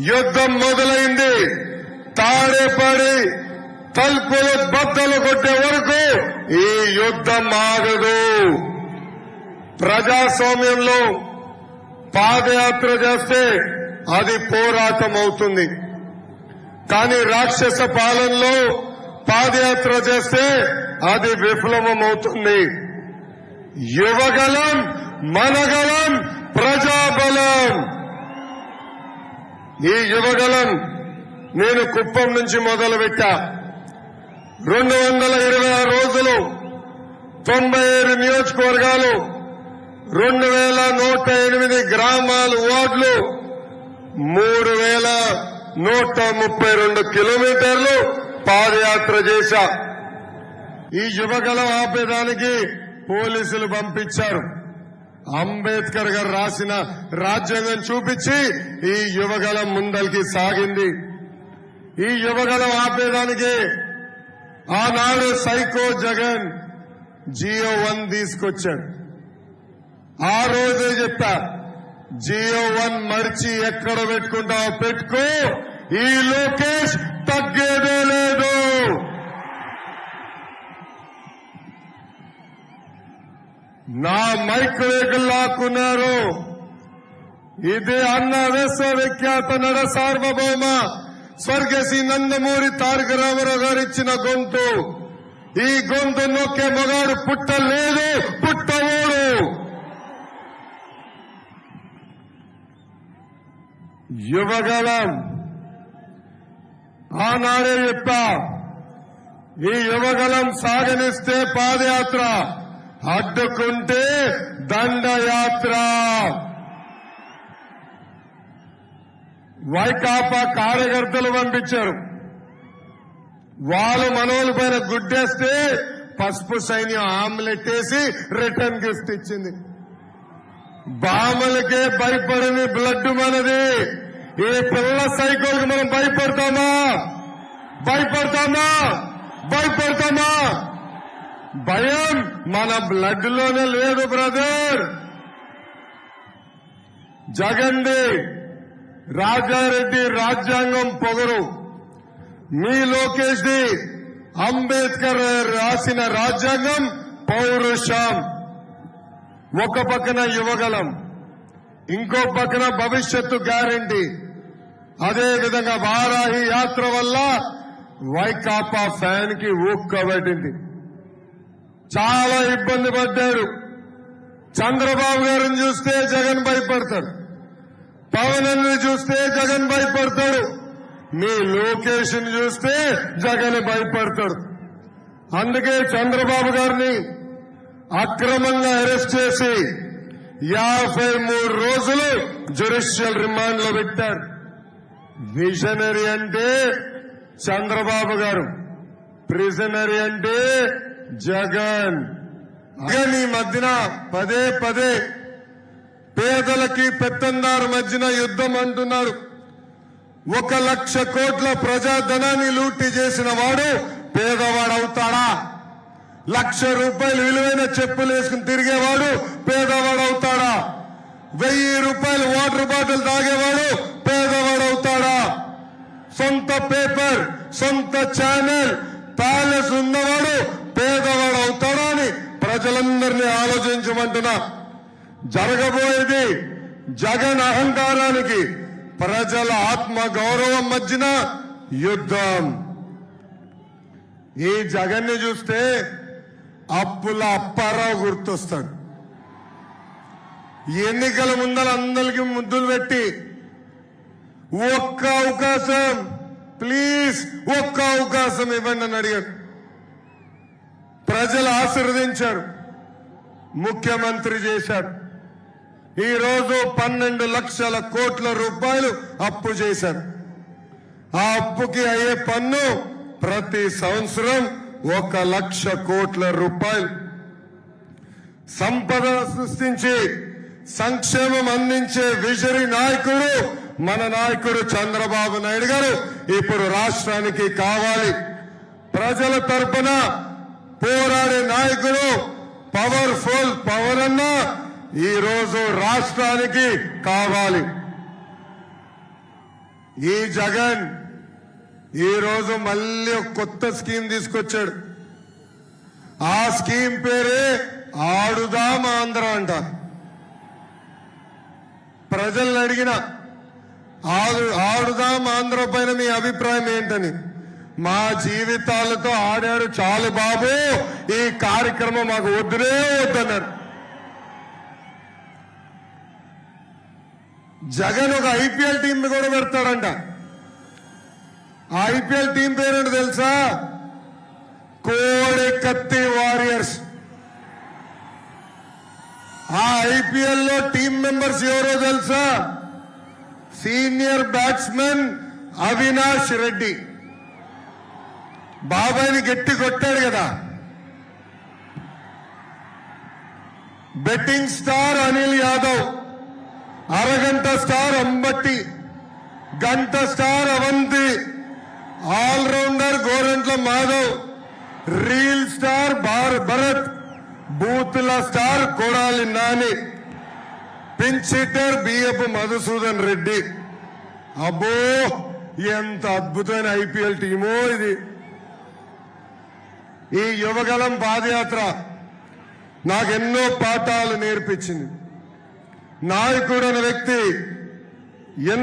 యుద్ధం మొదలైంది. తాడేపడి తలుపులు బద్దలు కొట్టే వరకు ఈ యుద్ధం ఆగదు. ప్రజాస్వామ్యంలో పాదయాత్ర చేస్తే అది పోరాటం అవుతుంది. కానీ రాక్షస పాలనలో పాదయాత్ర చేస్తే అది విఫలమవుతుంది యువగలం మనగలం ప్రజాబలం. ఈ యువగలం నేను కుప్పం నుంచి మొదలుపెట్టా. రెండు వందల ఇరవై ఆరు రోజులు తొంభై ఏడు నియోజకవర్గాలు రెండు వేల నూట ఎనిమిది గ్రామాలు వార్డులు మూడు వేల నూట ముప్పై రెండు కిలోమీటర్లు పాదయాత్ర చేశా. ఈ యువగలం ఆపేదానికి పోలీసులు పంపించారు. అంబేద్కర్ గారు రాసిన రాజ్యాంగం చూపించి ఈ యువగలం ముందలికి సాగింది. ఈ యువగలం ఆపేదానికి ఆనాడు సైకో జగన్ జియో వన్ తీసుకొచ్చాడు ఆ రోజే చెప్పా జియో వన్ మర్చి ఎక్కడ పెట్టుకుంటావో పెట్టుకో ఈ లోకేష్ తగ్గేదే లేదు. నా మైక్ వేగులు లాక్కున్నారు. ఇది అన్న విశ్వవిఖ్యాత నడ సార్వభౌమ స్వర్గశ్రీ నందమూరి తారక రామారావు గారు ఇచ్చిన గొంతు. ఈ గొంతు నొక్కే మగాడు పుట్టలేదు పుట్టవోడు యువగలం ఆనాడే చెప్పా ఈ యువగలం సాగనిస్తే పాదయాత్ర. అడ్డుకుంటే దండయాత్ర. వైకాపా కార్యకర్తలు పంపించారు. వాళ్ళు మనోళ్ళ పైన గుడ్డేస్తే పసుపు సైన్యం ఆమ్లెట్ వేసి రిటర్న్ గిఫ్ట్ ఇచ్చింది. బామలకే భయపడని బ్లడ్ మనది. ఈ పిల్ల సైకిల్కి మనం భయపడతామా? భయపడతామా? భయపడతామా? భయం మన బ్లడ్లోనే లేదు బ్రదర్. జగన్ది రాజారెడ్డి రాజ్యాంగం పొగరు. మీ లోకేష్ ది అంబేద్కర్ రాసిన రాజ్యాంగం పౌరుషం. ఒక పక్కన యువగలం ఇంకో పక్కన భవిష్యత్తు గ్యారంటీ. అదేవిధంగా వారాహి యాత్ర వల్ల వైకాపా ఫ్యాన్కి ఊక్కబడింది. చాలా ఇబ్బంది పడ్డారు. చంద్రబాబు గారిని చూస్తే జగన్ భయపడతాడు. పవన్ చూస్తే జగన్ భయపడతాడు. మీ లోకేష్ చూస్తే జగన్ భయపడతాడు. అందుకే చంద్రబాబు గారిని అక్రమంగా అరెస్ట్ చేసి యాభై మూడు రోజులు జ్యుడిషియల్ రిమాండ్లో పెట్టారు. విజనరీ అంటే చంద్రబాబు గారు. ప్రిజనరీ అంటే జగన్ జగన్ ఈ మధ్యన పదే పదే పేదలకి పెత్తందారు మధ్యన యుద్ధం అంటున్నారు ఒక లక్ష కోట్ల ప్రజాధనాన్ని లూటీ చేసిన వాడు పేదవాడు అవుతాడా? లక్ష రూపాయలు విలువైన చెప్పులు వేసుకుని తిరిగేవాడు పేదవాడు అవుతాడా? వెయ్యి రూపాయలు వాటర్ బాటిల్ తాగేవాడు పేదవాడు అవుతాడా? సొంత పేపర్ సొంత ఛానల్ ప్యాలెస్ ఉన్నవాడు పేదవాడు అవుతాడా అని ప్రజలందరినీ ఆలోచించమంటున్నా జరగబోయేది జగన్ అహంకారానికి ప్రజల ఆత్మ గౌరవం మధ్యన యుద్ధం. ఈ జగన్ని చూస్తే అప్పుల అప్పారావు గుర్తొస్తాడు. ఎన్నికల ముందర అందరికి ముద్దులు పెట్టి ఒక్క అవకాశం ప్లీజ్ ఒక్క అవకాశం ఇవ్వండి అని అడిగాడు. ప్రజలు ఆశీర్వదించారు. ముఖ్యమంత్రి చేశారు ఈరోజు పన్నెండు లక్షల కోట్ల రూపాయలు అప్పు చేశారు ఆ అప్పుకి అయ్యే పన్ను ప్రతి సంవత్సరం ఒక లక్ష కోట్ల రూపాయలు. సంపద సృష్టించి సంక్షేమం అందించే విజరీ నాయకుడు మన నాయకుడు చంద్రబాబు నాయుడు గారు ఇప్పుడు రాష్ట్రానికి కావాలి. ప్రజల తరపున పోరాడే నాయకుడు పవర్ఫుల్ పవర్ అన్న ఈరోజు రాష్ట్రానికి కావాలి. ఈ జగన్ ఈ రోజు మళ్ళీ కొత్త స్కీమ్ తీసుకొచ్చాడు. ఆ స్కీమ్ పేరే ఆడుదాం ఆంధ్ర అంట. ప్రజల్ని అడిగిన ఆడు ఆడుదాం ఆంధ్ర పైన మీ అభిప్రాయం ఏంటని? మా జీవితాలతో ఆడాడు చాలు బాబు. ఈ కార్యక్రమం మాకు వద్దునే వద్దన్నారు. జగన్ ఒక ఐపీఎల్ టీం కూడా పెడతాడంట. ఆ ఐపీఎల్ టీం పేరేంటి తెలుసా? కోడి కత్తి వారియర్స్. ఆ ఐపీఎల్లో టీం మెంబర్స్ ఎవరో తెలుసా? Senior batsmen Avinash Reddy. బాబాయ్ని గట్టి కొట్టాడు కదా. బెట్టింగ్ స్టార్ అనిల్ యాదవ్ అరగంట స్టార్ అంబట్టి గంట star Avanthi allrounder Gorantla Madhav reel star భార్ Bharat బూత్ల star Kodali Nani pinch hitter BF Madhusudan Reddy. అబ్బో ఎంత అద్భుతమైన ఐపీఎల్ టీమో ఇది. ఈ యువగలం పాదయాత్ర నాకెన్నో పాఠాలు నేర్పించింది. నాయకుడు అనే వ్యక్తి ఎంత